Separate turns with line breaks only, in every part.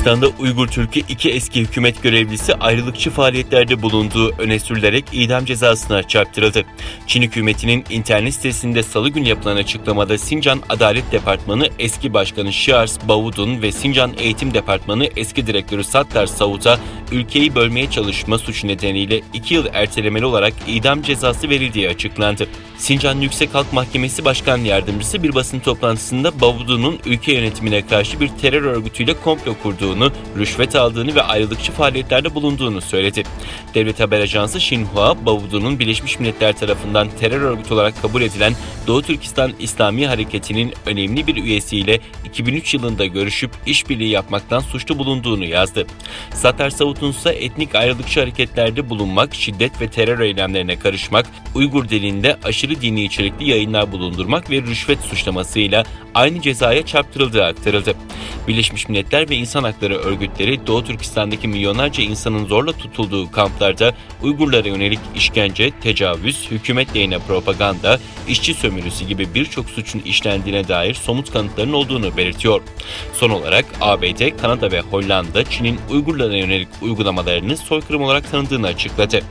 Türkistan'da Uygur Türk'ü iki eski hükümet görevlisi ayrılıkçı faaliyetlerde bulunduğu öne sürülerek idam cezasına çarptırıldı. Çin hükümetinin internet sitesinde salı günü yapılan açıklamada Sincan Adalet Departmanı eski başkanı Shiars Bavudun ve Sincan Eğitim Departmanı eski direktörü Sattar Savut'a ülkeyi bölmeye çalışma suçu nedeniyle 2 yıl ertelemeli olarak idam cezası verildiği açıklandı. Sincan Yüksek Halk Mahkemesi Başkan Yardımcısı bir basın toplantısında Bavudun'un ülke yönetimine karşı bir terör örgütüyle komplo kurduğunu, rüşvet aldığını ve ayrılıkçı faaliyetlerde bulunduğunu söyledi. Devlet haber ajansı Xinhua, Bavudun'un Birleşmiş Milletler tarafından terör örgütü olarak kabul edilen Doğu Türkistan İslami Hareketi'nin önemli bir üyesiyle 2003 yılında görüşüp işbirliği yapmaktan suçlu bulunduğunu yazdı. Satar Savut'un ise etnik ayrılıkçı hareketlerde bulunmak, şiddet ve terör eylemlerine karışmak, Uygur dilinde aşırı dini içerikli yayınlar bulundurmak ve rüşvet suçlamasıyla aynı cezaya çarptırıldığı aktarıldı. Birleşmiş Milletler ve İnsan Hakları Örgütleri Doğu Türkistan'daki milyonlarca insanın zorla tutulduğu kamplarda Uygurlara yönelik işkence, tecavüz, hükümet lehine propaganda, işçi sömürüsü gibi birçok suçun işlendiğine dair somut kanıtların olduğunu belirtiyor. Son olarak ABD, Kanada ve Hollanda Çin'in Uygurlara yönelik uygulamalarını soykırım olarak tanıdığını açıkladı.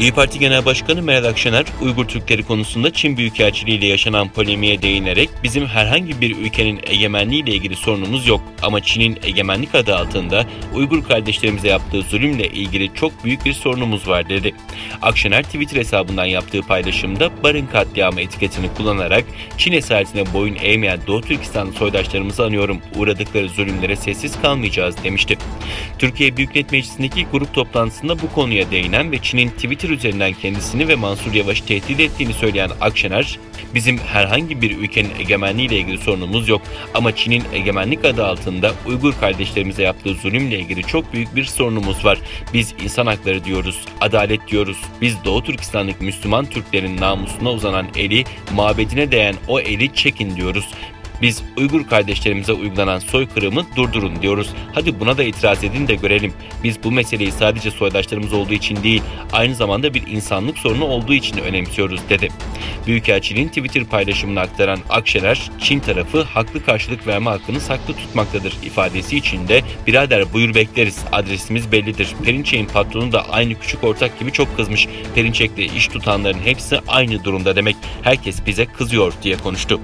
İyi Parti Genel Başkanı Meral Akşener, Uygur Türkleri konusunda Çin Büyükelçiliği ile yaşanan polemiğe değinerek bizim herhangi bir ülkenin egemenliği ile ilgili sorunumuz yok ama Çin'in egemenlik adı altında Uygur kardeşlerimize yaptığı zulümle ilgili çok büyük bir sorunumuz var dedi. Akşener Twitter hesabından yaptığı paylaşımda Barın katliamı etiketini kullanarak Çin esaretine boyun eğmeyen Doğu Türkistan soydaşlarımızı anıyorum. Uğradıkları zulümlere sessiz kalmayacağız demişti. Türkiye Büyük Millet Meclisi'ndeki grup toplantısında bu konuya değinen ve Çin'in Twitter üzerinden kendisini ve Mansur Yavaş'ı tehdit ettiğini söyleyen Akşener, bizim herhangi bir ülkenin egemenliğiyle ilgili sorunumuz yok ama Çin'in egemenlik adı altında Uygur kardeşlerimize yaptığı zulümle ilgili çok büyük bir sorunumuz var. Biz insan hakları diyoruz, adalet diyoruz. Biz Doğu Türkistan'daki Müslüman Türklerin namusuna uzanan eli, mabedine değen o eli çekin diyoruz. Biz Uygur kardeşlerimize uygulanan soykırımı durdurun diyoruz. Hadi buna da itiraz edin de görelim. Biz bu meseleyi sadece soydaşlarımız olduğu için değil, aynı zamanda bir insanlık sorunu olduğu için önemsiyoruz dedi. Büyükelçiliğin Twitter paylaşımını aktaran Akşener, Çin tarafı haklı karşılık verme hakkını saklı tutmaktadır ifadesi içinde birader buyur bekleriz adresimiz bellidir. Perinçek'in patronu da aynı küçük ortak gibi çok kızmış. Perinçek'le iş tutanların hepsi aynı durumda demek. Herkes bize kızıyor diye konuştu.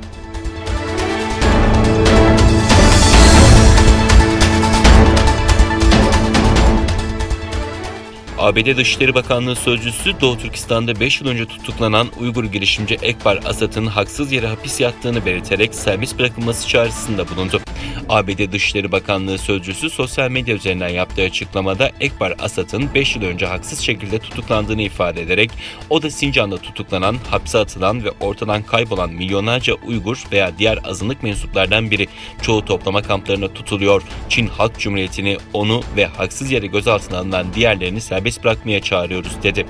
ABD Dışişleri Bakanlığı Sözcüsü Doğu Türkistan'da 5 yıl önce tutuklanan Uygur girişimci Ekbar Asat'ın haksız yere hapis yattığını belirterek serbest bırakılması çağrısında bulundu. ABD Dışişleri Bakanlığı Sözcüsü sosyal medya üzerinden yaptığı açıklamada Ekbar Asat'ın 5 yıl önce haksız şekilde tutuklandığını ifade ederek o da Sincan'da tutuklanan, hapse atılan ve ortadan kaybolan milyonlarca Uygur veya diğer azınlık mensuplardan biri çoğu toplama kamplarına tutuluyor. Çin Halk Cumhuriyeti'ni onu ve haksız yere gözaltına alınan diğerlerini serbest bırakmaya çağırıyoruz dedi.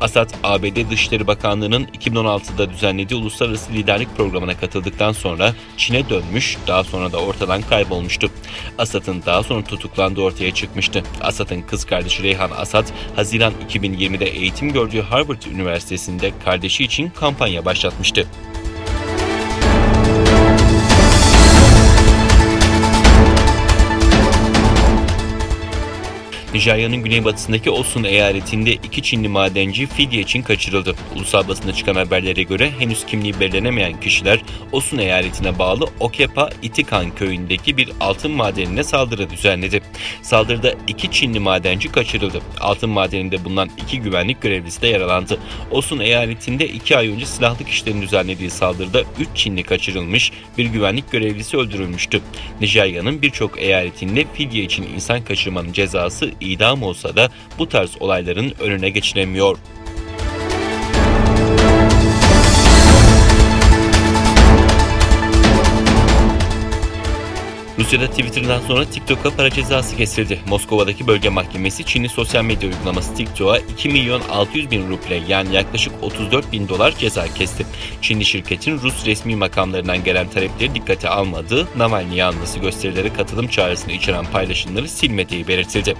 Asad, ABD Dışişleri Bakanlığı'nın 2016'da düzenlediği uluslararası liderlik programına katıldıktan sonra Çin'e dönmüş, daha sonra da ortadan kaybolmuştu. Asad'ın daha sonra tutuklandığı ortaya çıkmıştı. Asad'ın kız kardeşi Reyhan Asad, Haziran 2020'de eğitim gördüğü Harvard Üniversitesi'nde kardeşi için kampanya başlatmıştı. Nijerya'nın güneybatısındaki Osun eyaletinde iki Çinli madenci fidye için kaçırıldı. Ulusal basında çıkan haberlere göre henüz kimliği belirlenemeyen kişiler Osun eyaletine bağlı Okepa Itikan köyündeki bir altın madenine saldırı düzenledi. Saldırıda iki Çinli madenci kaçırıldı. Altın madeninde bulunan iki güvenlik görevlisi de yaralandı. Osun eyaletinde iki ay önce silahlı kişilerin düzenlediği saldırıda üç Çinli kaçırılmış, bir güvenlik görevlisi öldürülmüştü. Nijerya'nın birçok eyaletinde fidye için insan kaçırmanın cezası idam olsa da bu tarz olayların önüne geçilemiyor. Rusya'da Twitter'dan sonra TikTok'a para cezası kesildi. Moskova'daki bölge mahkemesi Çinli sosyal medya uygulaması TikTok'a 2 milyon 600 bin ruble yani yaklaşık 34 bin dolar ceza kesti. Çinli şirketin Rus resmi makamlarından gelen talepleri dikkate almadığı, Navalny yanlısı gösterilere katılım çağrısını içeren paylaşımları silmediği belirtildi.